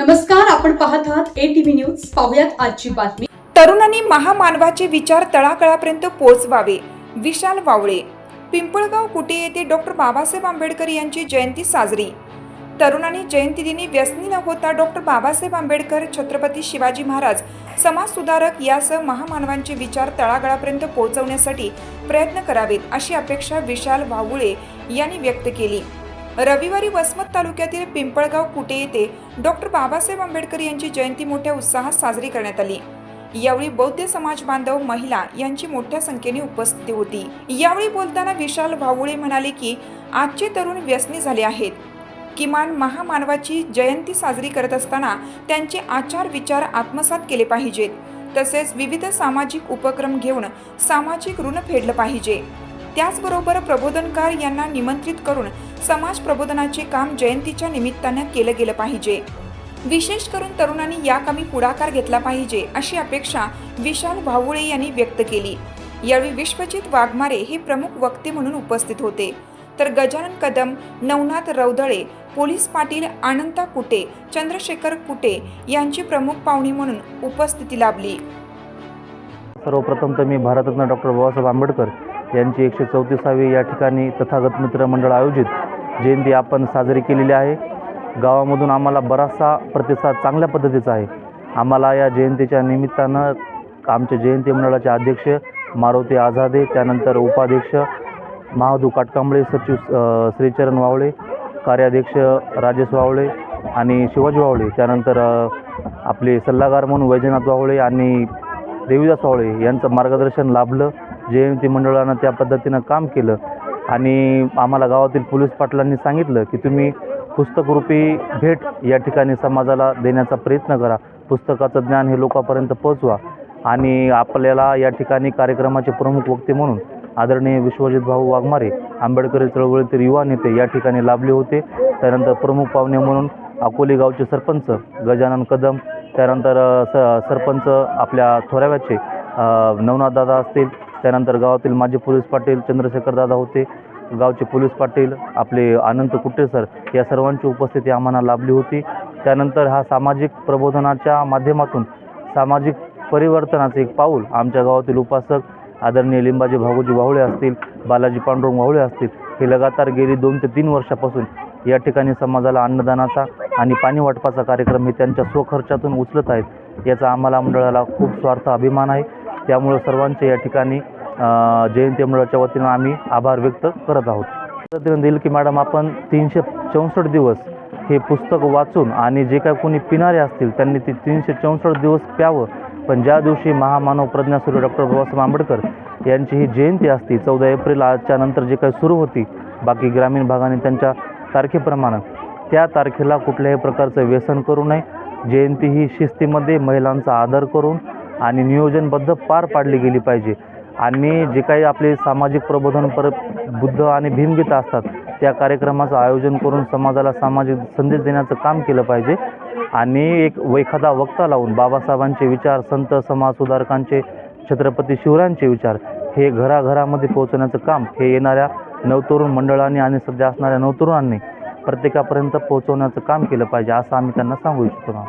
नमस्कार आपण पाहत आहात ए टीव्ही न्यूज पाहुयात आजची बातमी. तरुणांनी महामानवाचे विचार तळाकळापर्यंत पोहोचवावे. विशाल वावळे. पिंपळगाव कुटे येथे डॉक्टर बाबासाहेब आंबेडकर यांची जयंती साजरी. तरुणांनी जयंतीदिनी व्यसनी न होता डॉक्टर बाबासाहेब आंबेडकर छत्रपती शिवाजी महाराज समाज सुधारक यासह महामानवांचे विचार तळागाळापर्यंत पोहोचवण्यासाठी प्रयत्न करावेत अशी अपेक्षा विशाल वावुळे यांनी व्यक्त केली. रविवारी वसमत तालुक्यातील पिंपळगाव कुटे येथे डॉक्टर बाबासाहेब आंबेडकर यांची जयंती मोठ्या उत्साहात साजरी करण्यात आली. यावेळी बौद्ध समाज बांधव महिला यांची मोठ्या संख्येने उपस्थिती होती. यावेळी बोलताना विशाल भावुळे म्हणाले की आजचे तरुण व्यसनी झाले आहेत. किमान महामानवाची जयंती साजरी करत असताना त्यांचे आचार विचार आत्मसात केले पाहिजेत. तसेच विविध सामाजिक उपक्रम घेऊन सामाजिक ऋण फेडलं पाहिजे. त्याचबरोबर प्रबोधनकार यांना निमंत्रित करून समाज प्रबोधनाचे काम जयंतीच्या निमित्तानं केलं गेलं पाहिजे. विशेष करून तरुणांनी या कामी पुढाकार घेतला पाहिजे अशी अपेक्षा विशाल भावुळे यांनी व्यक्त केली. यावेळी विश्वजित वाघमारे हे प्रमुख वक्ते म्हणून उपस्थित होते. तर गजानन कदम नवनाथ रौदळे पोलीस पाटील आनंदा कुटे चंद्रशेखर कुटे यांची प्रमुख पाहुणी म्हणून उपस्थिती लाभली. सर्वप्रथम तर मी भारतरत्न डॉक्टर बाबासाहेब आंबेडकर यांची एकशे चौतीसावी या ठिकाणी तथागत मित्र मंडळ आयोजित. जयंती आपण साजरी केलेली आहे. गावामधून आम्हाला बराचसा प्रतिसाद चांगल्या पद्धतीचा आहे. आम्हाला या जयंतीच्या निमित्तानं आमचे जयंती मंडळाचे अध्यक्ष मारुती आझादे त्यानंतर उपाध्यक्ष महादू काटकांबळे सचिव श्रीचरण वावळे कार्याध्यक्ष राजेश वावळे आणि शिवाजी वावळे त्यानंतर आपले सल्लागार म्हणून वैजनाथ वावळे आणि देवीदास वावळे यांचं मार्गदर्शन लाभलं. जयंती मंडळानं त्या पद्धतीनं काम केलं. आणि आम्हाला गावातील पोलीस पाटलांनी सांगितलं की तुम्ही पुस्तकरूपी भेट या ठिकाणी समाजाला देण्याचा प्रयत्न करा. पुस्तकाचं ज्ञान हे लोकांपर्यंत पोहोचवा. आणि आपल्याला या ठिकाणी कार्यक्रमाचे प्रमुख वक्ते म्हणून आदरणीय विश्वजित भाऊ वाघमारे आंबेडकरी चळवळीतील युवा नेते या ठिकाणी लाभले होते. त्यानंतर प्रमुख पाहुणे म्हणून अकोली गावचे सरपंच गजानन कदम त्यानंतर स सरपंच आपल्या थोराव्याचे नवनाथ दादा असतील त्यानंतर गावातील माजी पोलीस पाटील चंद्रशेखर दादा होते. गावचे पोलीस पाटील आपले अनंत कुट्टे सर या सर्वांची उपस्थिती आम्हाला लाभली होती. त्यानंतर हा सामाजिक प्रबोधनाच्या माध्यमातून सामाजिक परिवर्तनाचे एक पाऊल आमच्या गावातील उपासक आदरणीय लिंबाजी भागोजी वाहुळे असतील बालाजी पांडुरंग वाहुळे असतील हे लगातार गेली दोन ते तीन वर्षापासून या ठिकाणी समाजाला अन्नदानाचा आणि पाणी वाटपाचा कार्यक्रम हे त्यांच्या स्वखर्चातून उचलत आहेत याचा आम्हाला मंडळाला खूप स्वार्थ अभिमान आहे. त्यामुळे सर्वांचे या ठिकाणी जयंती मंडळाच्या वतीनं आम्ही आभार व्यक्त करत आहोत. पद्धतीनं देईल की मॅडम आपण तीनशे चौसष्ट दिवस हे पुस्तक वाचून आणि जे काय कोणी पिणारे असतील त्यांनी ते तीनशे चौसष्ट दिवस प्यावं. पण ज्या दिवशी महामानव प्रज्ञासूर्य डॉक्टर बाबासाहेब आंबेडकर यांची ही जयंती असती चौदा एप्रिल आजच्या नंतर जे काही सुरू होती बाकी ग्रामीण भागाने त्यांच्या तारखेप्रमाणे त्या तारखेला कुठल्याही प्रकारचं व्यसन करू नये. जयंती ही शिस्तीमध्ये महिलांचा आदर करून आणि नियोजनबद्ध पार पाडली गेली पाहिजे. आणि जे काही आपले सामाजिक प्रबोधन पर बुद्ध आणि भीमगीता असतात त्या कार्यक्रमाचं आयोजन करून समाजाला सामाजिक संदेश देण्याचं काम केलं पाहिजे. आणि एक एखादा वक्ता लावून बाबासाहेबांचे विचार संत समाज सुधारकांचे छत्रपती शिवरायांचे विचार हे घराघरामध्ये पोहोचवण्याचं काम हे येणाऱ्या नवतरुण मंडळांनी आणि सध्या असणाऱ्या नवतरुणांनी प्रत्येकापर्यंत पोहोचवण्याचं काम केलं पाहिजे असं आम्ही त्यांना सांगू इच्छितो.